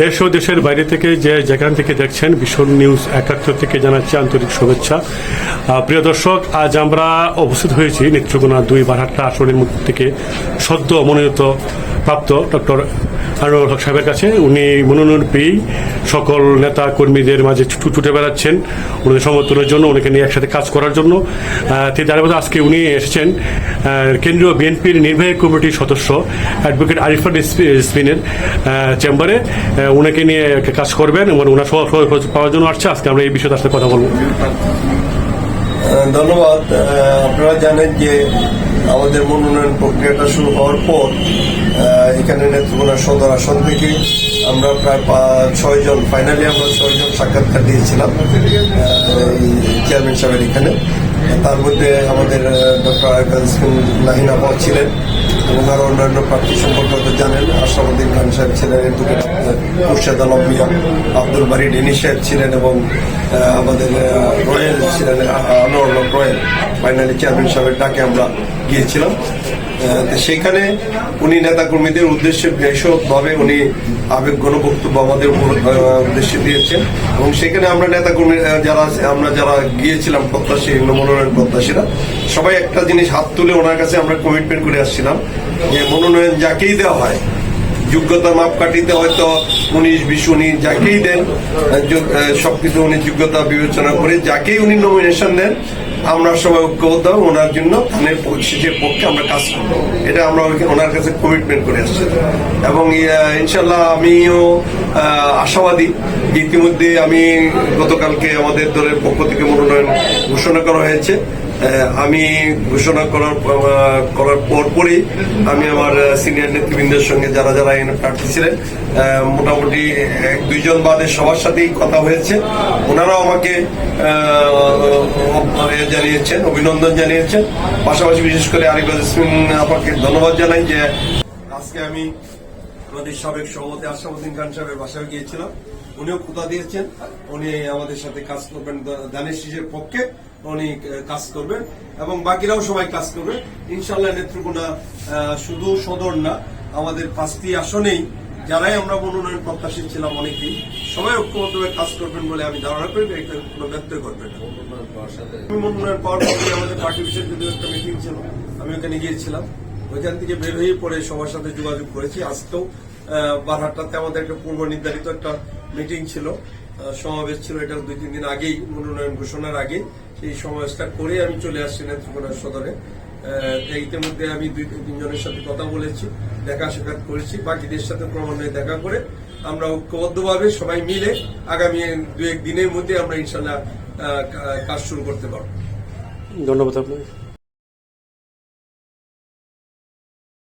দেশ ও দেশের বাইরে থেকে যে যেখান থেকে দেখছেন, ভীষণ নিউজ একাত্তর থেকে জানাচ্ছি আন্তরিক শুভেচ্ছা। প্রিয় দর্শক, আজ আমরা অবস্থিত হয়েছি নেত্রকোনা দুই বারহাট্টা আসনের মধ্যে থেকে সদ্য মনোনীত প্রাপ্ত ডক্টর আনোয়ার হক সাহেবের কাছে। উনি মনোনয়ন পেয়েই সকল নেতা কর্মীদের মাঝে ছুটে বেড়াচ্ছেন ওনাদের সমর্থনের জন্য, ওনাকে নিয়ে একসাথে কাজ করার জন্য। তিনি দাঁড়িয়ে আজকে উনি এসেছেন কেন্দ্রীয় বিএনপির নির্বাহী কমিটির সদস্য, অ্যাডভোকেট আরিফান স্পিনের চেম্বারে। ওনাকে নিয়ে কাজ করবেন এবং ওনার সহ পাওয়ার জন্য আসছে। আজকে আমরা এই বিষয়ে তার সাথে কথা বলব। ধন্যবাদ। আপনারা জানেন যে আমাদের মনোনয়ন প্রক্রিয়াটা শুরু হওয়ার পর এখানে নেত্রকোনা সদর আসন থেকে আমরা প্রায় ছয়জন ফাইনালি আমরা ছয়জন সাক্ষাৎকার দিয়েছিলাম চেয়ারম্যান সাহেবের এখানে। তার মধ্যে আমাদের ডক্টর নাহিনা হক ছিলেন এবং আরও অন্যান্য প্রার্থী সম্পর্কে হয়তো জানেন, আশরাফুদ্দিন খান সাহেব ছিলেন মুর্শেদ আলম মিয়া, আব্দুল বারি ডেনি সাহেব ছিলেন এবং আমাদের রয়েল ছিলেন আনোয়ার রয়েল। ফাইনালি চেয়ারম্যান সাহেবের ডাকে আমরা গিয়েছিলাম। তো সেখানে উনি নেতাকর্মীদের উদ্দেশ্যে ভাবে উনি আবেগ বক্তব্য আমাদের উদ্দেশ্যে দিয়েছেন। এবং সেখানে আমরা নেতাকর্মী যারা আমরা যারা গিয়েছিলাম প্রত্যাশী, মনোনয়ন প্রত্যাশীরা, সবাই একটা জিনিস হাত তুলে ওনার কাছে আমরা কমিটমেন্ট করে আসছিলাম যে মনোনয়ন যাকেই দেওয়া হয় যোগ্যতা মাপকাঠিতে হয়তো উনিশ, বিশ উনি যাকেই দেন সবকিছু উনি যোগ্যতা বিবেচনা করে যাকেই উনি নমিনেশন দেন আমরা সবাই ঐক্যবদ্ধ, ওনার জন্য ধানের শীতের পক্ষে আমরা কাজ করব। এটা আমরা ওনার কাছে কমিটমেন্ট করে আসছি। এবং ইনশাল্লাহ আমিও আশাবাদী ইতিমধ্যে আমি গতকালকে আমাদের দলের পক্ষ থেকে মনোনয়ন ঘোষণা করা হয়েছে। আমি ঘোষণা করার করার পর পরই আমি আমার সিনিয়র নেতৃবৃন্দের সঙ্গে যারা যারা এখানে প্রার্থী ছিলেন মোটামুটি এক দুইজন বাদে সবার সাথেই কথা হয়েছে। ওনারাও আমাকে জানিয়েছেন, অভিনন্দন জানিয়েছেন। পাশাপাশি বিশেষ করে আরিফ ইয়াসমিন আপাকে ধন্যবাদ জানাই যে আজকে আমি আমাদের সাবেক সভাপতি আশরাফুদ্দিন খান সাহেবের বাসায় গিয়েছিলাম। উনিও কোথা দিয়েছেন। উনি আমাদের সাথে কাজ করবেন দানের শীষের পক্ষে উনি কাজ করবেন এবং বাকিরাও সবাই কাজ করবে। ইনশাল্লাহ নেত্রকোনা শুধু সদর না, আমাদের পাঁচটি আসনেই যারাই আমরা মনোনয়ন প্রত্যাশী ছিলাম অনেকেই সবাই ঐক্যবদ্ধভাবে কাজ করবেন বলে আমি ধারণা করি এটা কোনো ব্যত্যয় করবে না। মনোনয়ন পাওয়ার পরে আমাদের পার্টি বিষয়ে যদি একটা মিটিং ছিল, আমি ওখানে গিয়েছিলাম। ওইখান থেকে বের হয়ে পরে সবার সাথে যোগাযোগ করেছি। আজকেও বারহাট্টাতে আমাদের একটা পূর্ব নির্ধারিত একটা মিটিং ছিল। সমাবেশ ছিল, এটা দুই তিন দিন আগেই মনোনয়ন ঘোষণার আগে সেই সমাবেশটা করে আমি চলে আসছি নেত্রকোনা সদরে। ইতিমধ্যে আমি দুই তিনজনের সাথে কথা বলেছি দেখা সাক্ষাৎ করেছি, বাকিদের সাথে ক্রমান্বয়ে দেখা করে আমরা ঐক্যবদ্ধভাবে সবাই মিলে আগামী দু এক দিনের মধ্যে আমরা ইনশাল্লাহ কাজ শুরু করতে পারব। ধন্যবাদ আপনাকে।